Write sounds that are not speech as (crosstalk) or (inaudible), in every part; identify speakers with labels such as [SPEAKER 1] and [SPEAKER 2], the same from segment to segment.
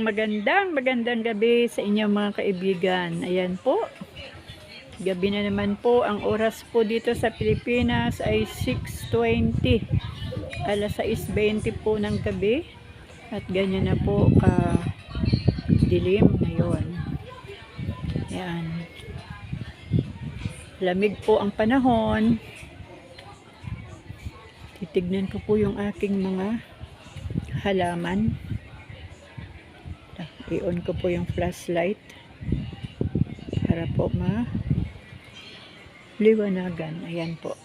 [SPEAKER 1] Magandang magandang gabi sa inyong mga kaibigan. Ayan po. Gabi na naman po. Ang oras po dito sa Pilipinas ay 6.20. Alas 6.20 po ng gabi. At ganyan na po ka dilim ngayon. Ayan. Lamig po ang panahon. Titignan ko po yung aking mga halaman. I-on ko po yung flashlight para po ma liwanagan. Ayan po.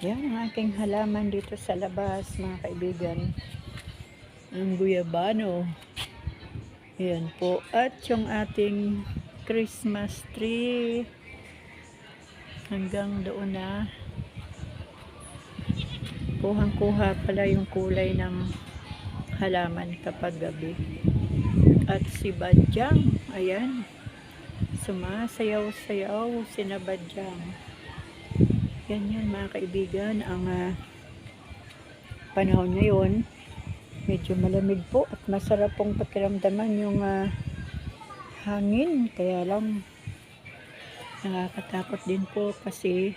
[SPEAKER 1] Yan ang aking halaman dito sa labas, mga kaibigan. Ang guyabano. Ayan po. At yung ating Christmas tree. Hanggang doon na. Kuhang-kuha pala yung kulay ng halaman kapag gabi. At si Badyang, ayan, sumasayaw-sayaw si na Badyang. Yan yun mga kaibigan, ang ah, panahon ngayon, medyo malamig po at masarap pong pakiramdaman yung ah, hangin. Kaya lang, nakakatakot din po kasi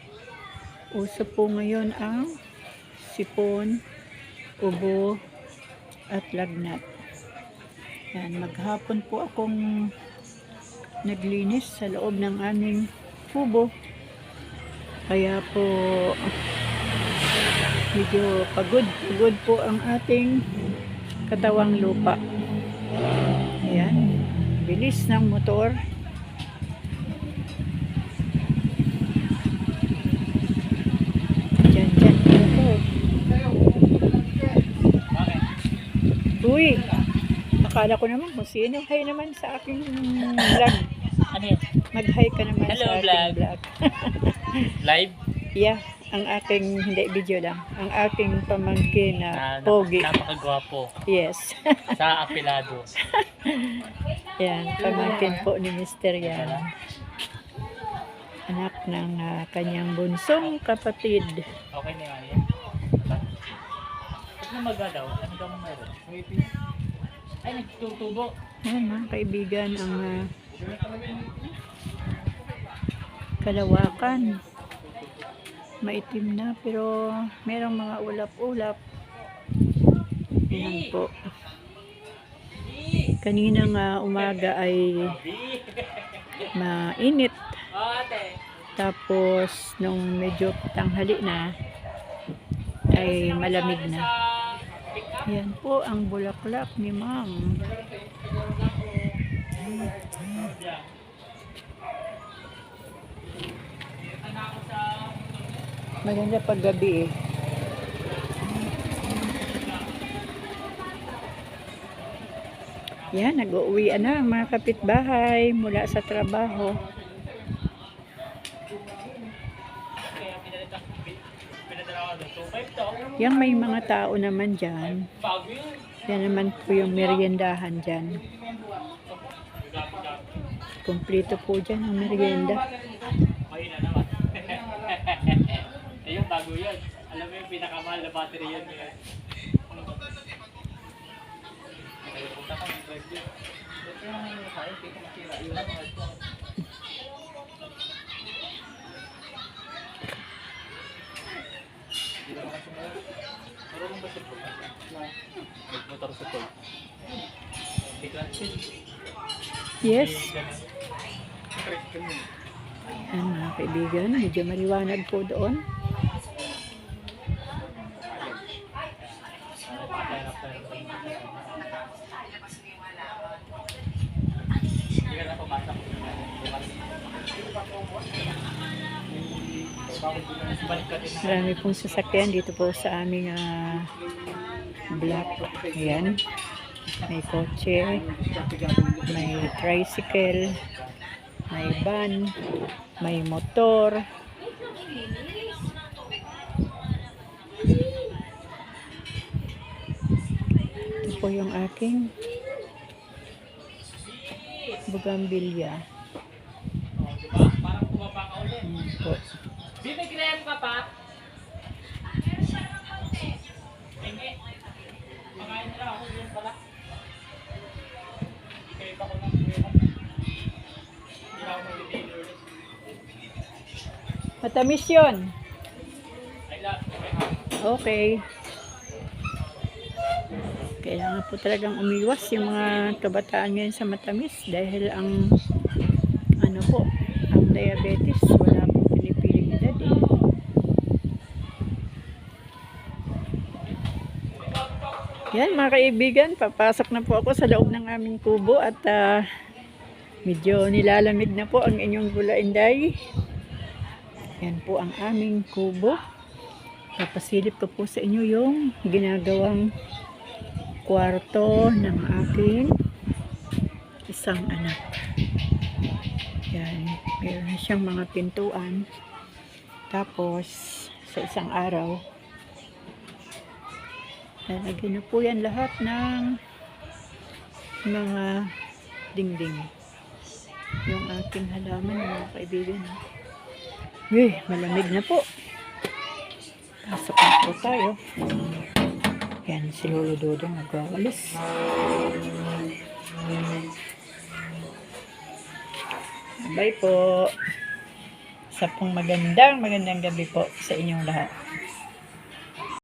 [SPEAKER 1] uso po ngayon ang sipon, ubo, at lagnat. Yan, maghapon po akong naglinis sa loob ng aming kubo. Kaya po medyo pagod, pagod po ang ating katawang lupa. Ayan, bilis ng motor. Diyan, diyan, ako. Uy, akala ko naman kung sino. Hi naman sa aking vlog.
[SPEAKER 2] Ano yun?
[SPEAKER 1] Mag-hi ka naman
[SPEAKER 2] Hello,
[SPEAKER 1] sa aking
[SPEAKER 2] vlog.
[SPEAKER 1] vlog. (laughs)
[SPEAKER 2] Live?
[SPEAKER 1] Yeah, ang aking, hindi video lang. Ang aking pamangkin na
[SPEAKER 2] Na,
[SPEAKER 1] pogi.
[SPEAKER 2] Napakagwapo.
[SPEAKER 1] Yes.
[SPEAKER 2] Sa apelado. (laughs)
[SPEAKER 1] yan, pamangkin po ni Mr. yan. Anak ng ah, kanyang bunsong kapatid.
[SPEAKER 2] Okay na yan. Huwag na magalaw. Ano daw meron? Ay, nagtutubo.
[SPEAKER 1] Yan mga kaibigan, ang ah, kalawakan. Maitim na pero merong mga ulap-ulap. Yan po. Kaninang ah, umaga ay mainit. Tapos nung medyo tanghali na ay malamig na. Yan po ang bulaklak ni ma'am. Maganda pag gabi eh. Yan, nag-uwi na ang mga kapitbahay mula sa trabaho. Yang may mga tao naman dyan. Yan naman po yung meriendahan dyan. Kompleto po dyan ang merienda.
[SPEAKER 2] Ayun bago yun. Alam mo yung pinakamahal na battery yun. punta ka, drive yun. Ito yung kaya masira yun.
[SPEAKER 1] Yes. Yan mga kaibigan, medyo maliwanag po doon. Marami pong sasakyan dito po sa aming ah, block. Ayan. May kotse, may tricycle, may van, may motor. Ito po yung aking bugambilya.
[SPEAKER 2] Parang bumaba ka ulit. Bibigyan ka pa? Nila ako yun pala. Kaya ko ng Hindi ako mag-detail ulit.
[SPEAKER 1] Matamis yun. I love Okay. Kailangan po talagang umiwas yung mga kabataan ngayon sa matamis dahil ang ano po, ang diabetes Yan mga kaibigan, papasok na po ako sa loob ng aming kubo at ah, medyo nilalamig na po ang inyong gula inday. Yan po ang aming kubo. Papasilip ko po sa inyo yung ginagawang kwarto ng aking isang anak. Yan, meron siyang mga pintuan. Tapos, sa isang araw, lalagyan na po yan lahat ng mga dingding. Yung aking halaman, mga kaibigan. Eh, malamig na po. Pasok na po tayo. Yan, si Lolo Dodong nagwawalis. Bye po. Sa pong magandang magandang gabi po sa inyong lahat.